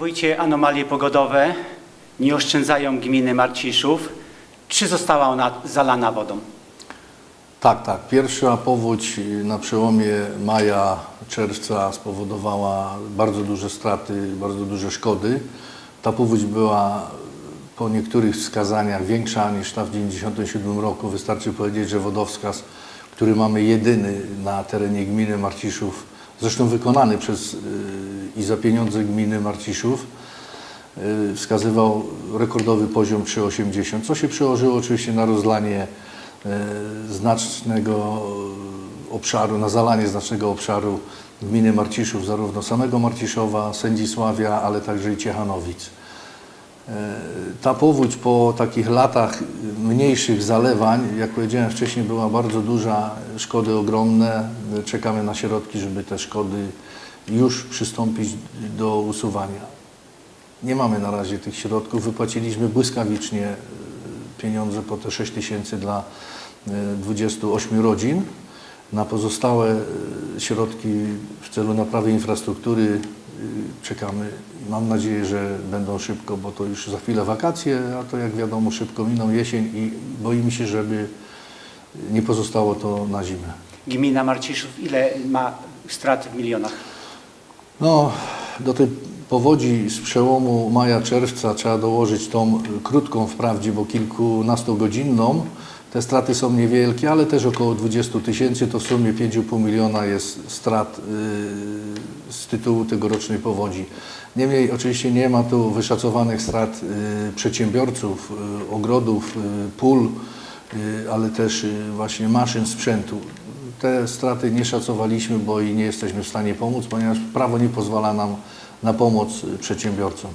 Wójcie, anomalie pogodowe nie oszczędzają gminy Marciszów. Czy została ona zalana wodą? Tak, tak. Pierwsza powódź y, na przełomie maja, czerwca spowodowała bardzo duże straty, bardzo duże szkody. Ta powódź była po niektórych wskazaniach większa niż ta w 1997 roku. Wystarczy powiedzieć, że wodowskaz, który mamy jedyny na terenie gminy Marciszów, zresztą wykonany przez y, i za pieniądze gminy Marciszów, y, wskazywał rekordowy poziom 3,80, co się przełożyło oczywiście na rozlanie y, znacznego obszaru, na zalanie znacznego obszaru gminy Marciszów, zarówno samego Marciszowa, Sędzisławia, ale także i Ciechanowic. E, Ta powódź po takich latach mniejszych zalewań, jak powiedziałem wcześniej, była bardzo duża, szkody ogromne. Czekamy na środki, żeby te szkody już przystąpić do usuwania. Nie mamy na razie tych środków. Wypłaciliśmy błyskawicznie e, pieniądze po te 6 tysięcy dla e, 28 rodzin. Na pozostałe e, środki w celu naprawy infrastruktury czekamy. Mam nadzieję, że będą szybko, bo to już za chwilę wakacje, a to jak wiadomo szybko miną jesień i boimy się, żeby nie pozostało to na zimę. Gmina Marciszów ile ma strat w milionach? No, do tej powodzi z przełomu maja-czerwca trzeba dołożyć tą y, krótką wprawdzie, bo kilkunastogodzinną. Te straty są niewielkie, ale też około 20 tysięcy, to w sumie 5,5 miliona jest strat y, z tytułu tegorocznej powodzi. Niemniej oczywiście nie ma tu wyszacowanych strat y, przedsiębiorców, y, ogrodów, pól, ale też właśnie maszyn, sprzętu. Te straty nie szacowaliśmy, bo i nie jesteśmy w stanie pomóc, ponieważ prawo nie pozwala nam na pomoc przedsiębiorcom.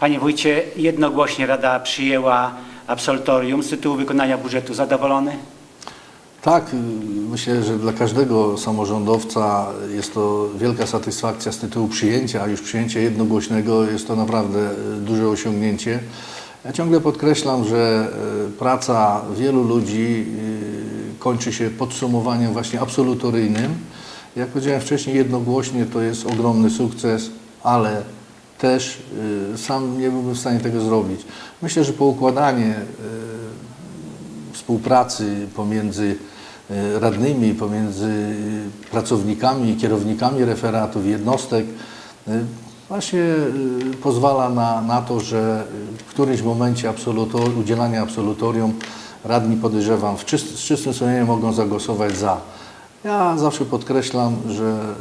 Panie wójcie, jednogłośnie Rada przyjęła absolutorium z tytułu wykonania budżetu. Zadowolony? Tak, myślę, że dla każdego samorządowca jest to wielka satysfakcja z tytułu przyjęcia, a już przyjęcie jednogłośnego jest to naprawdę y, duże osiągnięcie. Ja ciągle podkreślam, że y, praca wielu ludzi y, kończy się podsumowaniem właśnie absolutoryjnym. Jak powiedziałem wcześniej, jednogłośnie to jest ogromny sukces, ale też y, sam nie byłbym w stanie tego zrobić. Myślę, że poukładanie y, współpracy pomiędzy e, radnymi, pomiędzy pracownikami kierownikami referatów, jednostek, właśnie pozwala na, na to, że w którymś momencie absolutor, udzielania absolutorium radni podejrzewam w czyst, z czystym sumieniem mogą zagłosować za. Ja zawsze podkreślam, że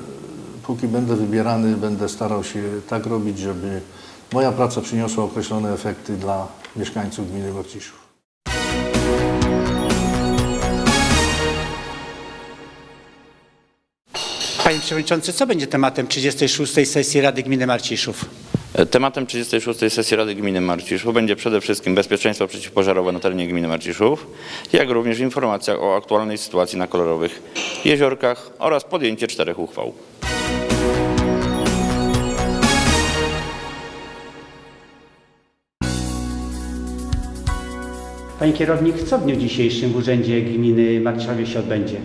póki będę wybierany, będę starał się tak robić, żeby moja praca przyniosła określone efekty dla mieszkańców gminy Marciszów. Panie Przewodniczący, co będzie tematem 36. sesji Rady Gminy Marciszów? Tematem 36. sesji Rady Gminy Marciszów będzie przede wszystkim bezpieczeństwo przeciwpożarowe na terenie gminy Marciszów, jak również informacja o aktualnej sytuacji na kolorowych jeziorkach oraz podjęcie czterech uchwał. Panie kierownik, co w dniu dzisiejszym w Urzędzie Gminy Marciszowie się odbędzie?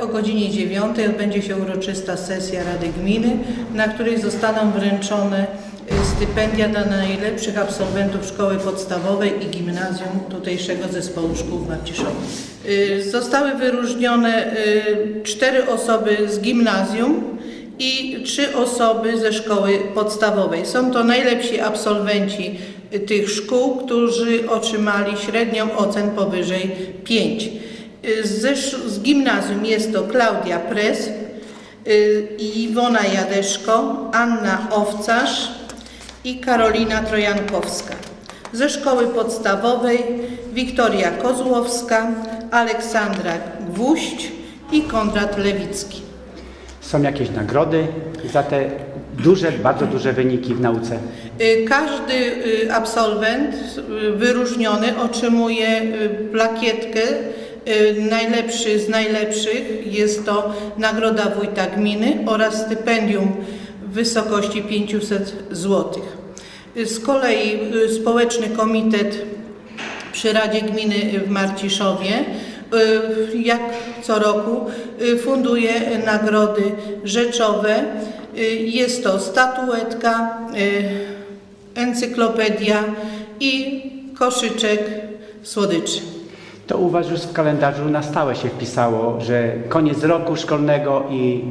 O godzinie 9 odbędzie się uroczysta sesja Rady Gminy, na której zostaną wręczone y, stypendia dla najlepszych absolwentów szkoły podstawowej i gimnazjum tutejszego zespołu szkół w Marciszowie. Y, Zostały wyróżnione y, cztery osoby z gimnazjum i trzy osoby ze szkoły podstawowej. Są to najlepsi absolwenci tych szkół, którzy otrzymali średnią ocen powyżej 5. Ze, sz- z gimnazjum jest to Klaudia Pres, y, Iwona Jadeszko, Anna Owcarz i Karolina Trojankowska. Ze szkoły podstawowej Wiktoria Kozłowska, Aleksandra Gwóźdź i Konrad Lewicki. Są jakieś nagrody za te duże, bardzo duże wyniki w nauce? Y, Każdy y, absolwent y, wyróżniony otrzymuje plakietkę najlepszy z najlepszych. Jest to Nagroda Wójta Gminy oraz stypendium w wysokości 500 zł. Z kolei Społeczny Komitet przy Radzie Gminy w Marciszowie jak co roku y, funduje nagrody rzeczowe. Y, Jest to statuetka, y, encyklopedia i koszyczek słodyczy. To u Was już w kalendarzu na stałe się wpisało, że koniec roku szkolnego i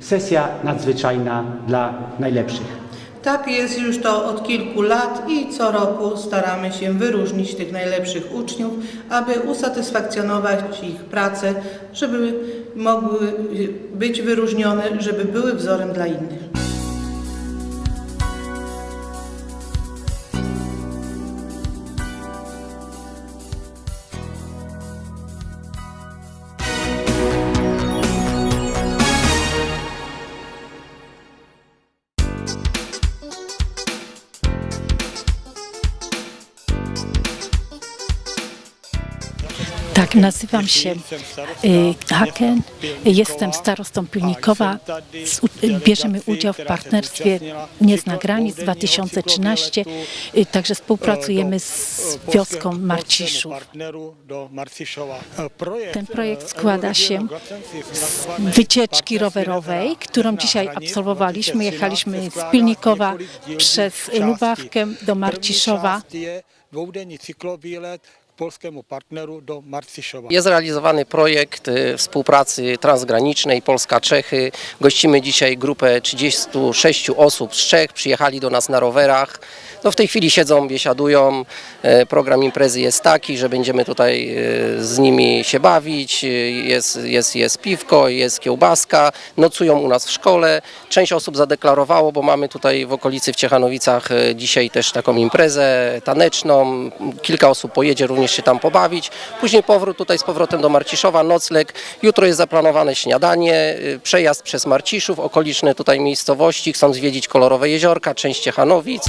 sesja nadzwyczajna dla najlepszych. Tak jest już to od kilku lat i co roku staramy się wyróżnić tych najlepszych uczniów, aby usatysfakcjonować ich pracę, żeby mogły być wyróżnione, żeby były wzorem dla innych. Tak, nazywam się y, Haken, jestem starostą Pilnikowa. Bierzemy udział w partnerstwie Nie granic 2013, y, także współpracujemy z wioską Marciszów. Ten projekt składa się z wycieczki rowerowej, którą dzisiaj absolwowaliśmy. Jechaliśmy z Pilnikowa przez Lubawkę do Marciszowa. K polskému partneru do Marcišova. Jest realizowany projekt y, współpracy transgranicznej Polska-Czechy. Gościmy dzisiaj grupę 36 osób z Czech. Przyjechali do nas na rowerach. No w tej chwili siedzą, biesiadują. E, Program imprezy jest taki, że będziemy tutaj e, z nimi się bawić. E, Jest, jest, jest piwko, jest kiełbaska. Nocują u nas w szkole. Część osób zadeklarowało, bo mamy tutaj w okolicy w Ciechanowicach dzisiaj też taką imprezę taneczną. Kilka osób pojedzie również się tam pobawić. Później powrót tutaj z powrotem do Marciszowa, nocleg. Jutro jest zaplanowane śniadanie, y, przejazd przez Marciszów, okoliczne tutaj miejscowości. Chcą zwiedzić kolorowe jeziorka, część Ciechanowic.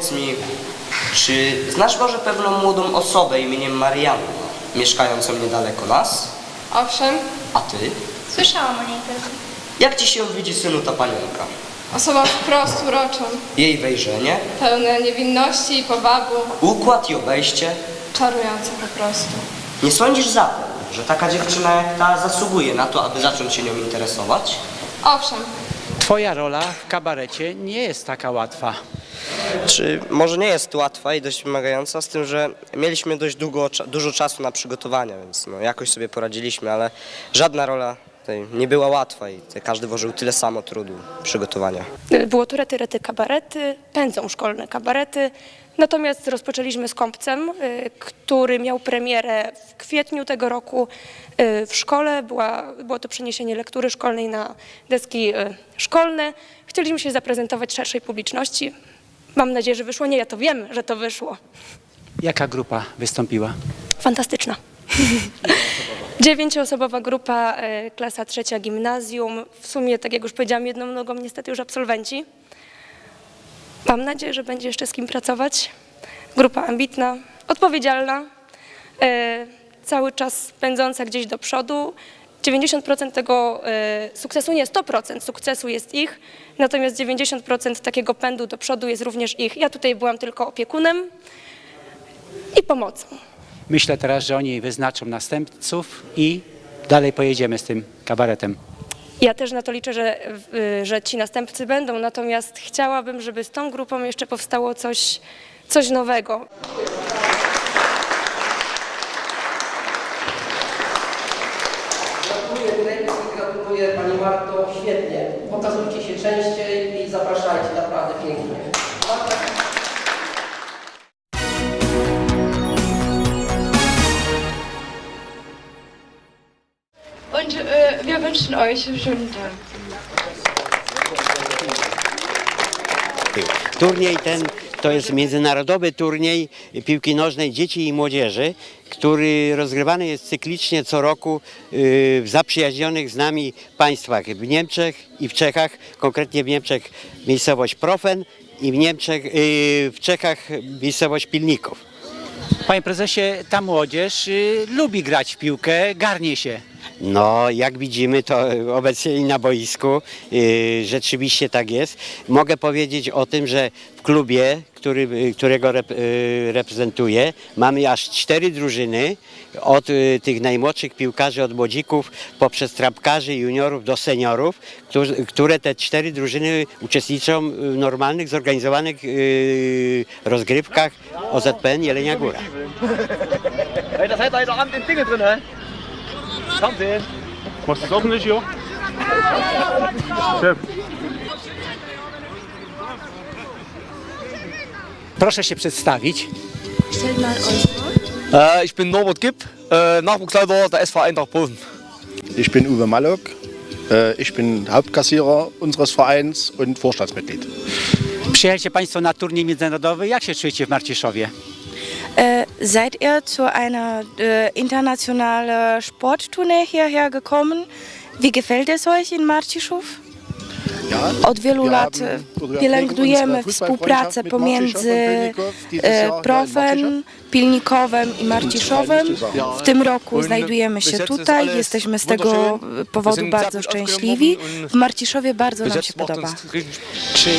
Powiedz mi, czy znasz może pewną młodą osobę imieniem Marianna, mieszkającą niedaleko nas? Owszem, A ty? słyszałam o niej tylko. Jak ci się widzi synu ta panienka? Osoba wprost uroczą, Jej wejrzenie, pełne niewinności i powabu, układ i obejście? czarujące po prostu. Nie sądzisz zatem, że taka dziewczyna jak ta zasługuje na to, aby zacząć się nią interesować? Owszem, Twoja rola w kabarecie nie jest taka łatwa. Czy może nie jest łatwa i dość wymagająca, z tym, że mieliśmy dość długo, dużo czasu na przygotowania, więc no, jakoś sobie poradziliśmy, ale żadna rola tutaj nie była łatwa i każdy włożył tyle samo trudu przygotowania. Było to rety, rety, kabarety, pędzą szkolne kabarety. Natomiast rozpoczęliśmy z Kąpcem, y, który miał premierę w kwietniu tego roku y, w szkole. Była, było to przeniesienie lektury szkolnej na deski y, szkolne. Chcieliśmy się zaprezentować szerszej publiczności. Mam nadzieję, że wyszło. Nie, ja to wiem, że to wyszło. Jaka grupa wystąpiła? Fantastyczna. Dziewięcioosobowa grupa, y, klasa trzecia gimnazjum. W sumie, tak jak już powiedziałam, jedną nogą niestety już absolwenci. Mam nadzieję, że będzie jeszcze z kim pracować. Grupa ambitna, odpowiedzialna, e, cały czas pędząca gdzieś do przodu. 90% tego e, sukcesu, nie 100% sukcesu jest ich, natomiast 90% takiego pędu do przodu jest również ich. Ja tutaj byłam tylko opiekunem i pomocą. Myślę teraz, że oni wyznaczą następców i dalej pojedziemy z tym kabaretem. Ja też na to liczę, że, że ci następcy będą, natomiast chciałabym, żeby z tą grupą jeszcze powstało coś, coś nowego. Und äh, wir wünschen euch einen schönen Tag. Turniej ten to jest międzynarodowy turniej piłki nożnej dzieci i młodzieży, który rozgrywany jest cyklicznie co roku y, w zaprzyjaźnionych z nami państwach w Niemczech i w Czechach, konkretnie w Niemczech miejscowość Profen i w Niemczech, y, w Czechach miejscowość Pilników. Panie prezesie, ta młodzież y, lubi grać w piłkę, garnie się. No, jak widzimy, to obecnie i na boisku yy, rzeczywiście tak jest. Mogę powiedzieć o tym, że w klubie, który, yy, którego rep, yy, reprezentuję, mamy aż cztery drużyny, od yy, tych najmłodszych piłkarzy, od młodzików, poprzez trapkarzy, juniorów do seniorów, którzy, które te cztery drużyny uczestniczą w normalnych, zorganizowanych rozgrywkach OZPN Jelenia Góra. Da seid ihr da den Dinge drin, hä? Kommt hin. Was ist nicht, jo? Chef. Proszę się przedstawić. Äh, ich bin Norbert Gipp, äh, Nachwuchsleiter der SV Eintracht Posen. Ich bin Uwe Mallock. Äh, Ich bin Hauptkassierer unseres Vereins und Vorstandsmitglied. Przyjechaliście Państwo na turniej międzynarodowy. Jak się czujecie w Marciszowie? Äh, seid ihr zu einer äh, internationalen Sporttournee hierher gekommen? Wie gefällt es euch in Marciszów? Od wielu lat wir pielęgnujemy współpracę pomiędzy e, Martischow. Pilnikowem i Marciszowem. W tym roku znajdujemy się tutaj, jesteśmy z tego powodu bardzo szczęśliwi. W Marciszowie bardzo nam się podoba. Czy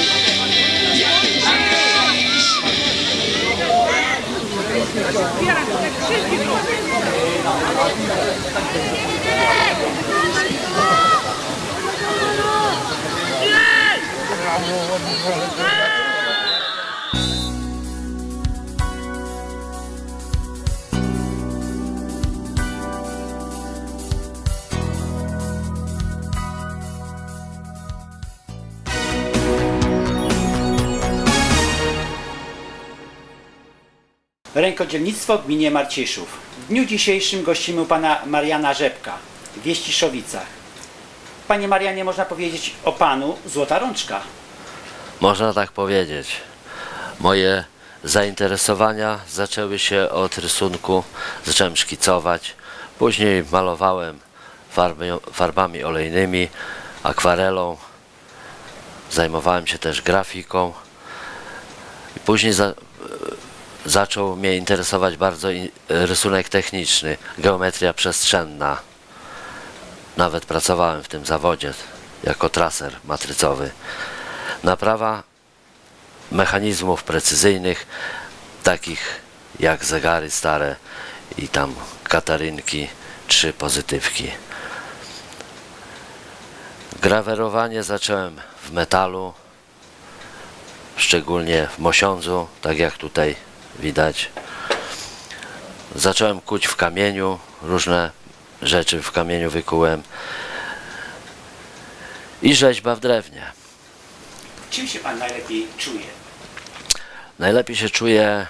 Rękodzielnictwo w gminie Marciszów. W dniu dzisiejszym gościmy u pana Mariana Rzepka w Wieściszowicach. Panie Marianie, można powiedzieć o panu Złota Rączka. Można tak powiedzieć. Moje zainteresowania zaczęły się od rysunku, zacząłem szkicować, później malowałem farby, farbami olejnymi, akwarelą, zajmowałem się też grafiką i później za, zaczął mnie interesować bardzo rysunek techniczny, geometria przestrzenna. Nawet pracowałem w tym zawodzie jako traser matrycowy. Naprawa mechanizmów precyzyjnych, takich jak zegary stare i tam katarynki, trzy pozytywki. Grawerowanie zacząłem w metalu, szczególnie w mosiądzu, tak jak tutaj widać. Zacząłem kuć w kamieniu, różne rzeczy w kamieniu wykułem i rzeźba w drewnie. Czym się pan najlepiej czuje? Najlepiej się czuję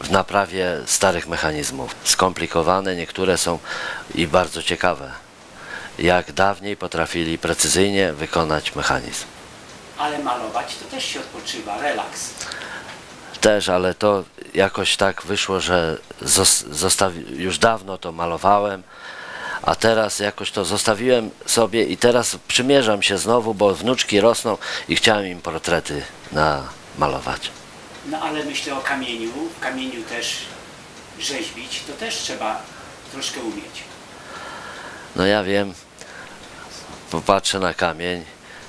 w naprawie starych mechanizmów. Skomplikowane, niektóre są i bardzo ciekawe. Jak dawniej potrafili precyzyjnie wykonać mechanizm. Ale malować to też się odpoczywa, relaks. Też, ale to jakoś tak wyszło, że zos- zostawi- już dawno to malowałem, a teraz jakoś to zostawiłem sobie i teraz przymierzam się znowu, bo wnuczki rosną i chciałem im portrety namalować. No ale myślę o kamieniu. W kamieniu też rzeźbić, to też trzeba troszkę umieć. No ja wiem, popatrzę na kamień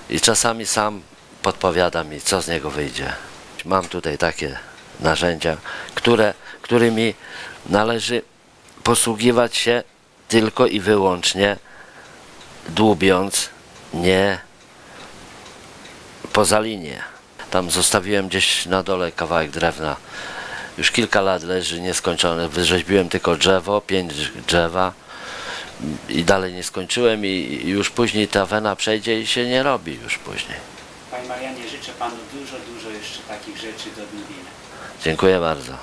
i czasami sam podpowiada mi, co z niego wyjdzie. Mam tutaj takie narzędzia, które, którymi należy posługiwać się tylko i wyłącznie dłubiąc, nie poza linię. Tam zostawiłem gdzieś na dole kawałek drewna. Już kilka lat leży nieskończone. Wyrzeźbiłem tylko drzewo, pięć drzewa i dalej nie skończyłem i już później ta wena przejdzie i się nie robi już później. Panie Marianie, życzę panu dużo, dużo jeszcze takich rzeczy do odnowienia. Dziękuję bardzo.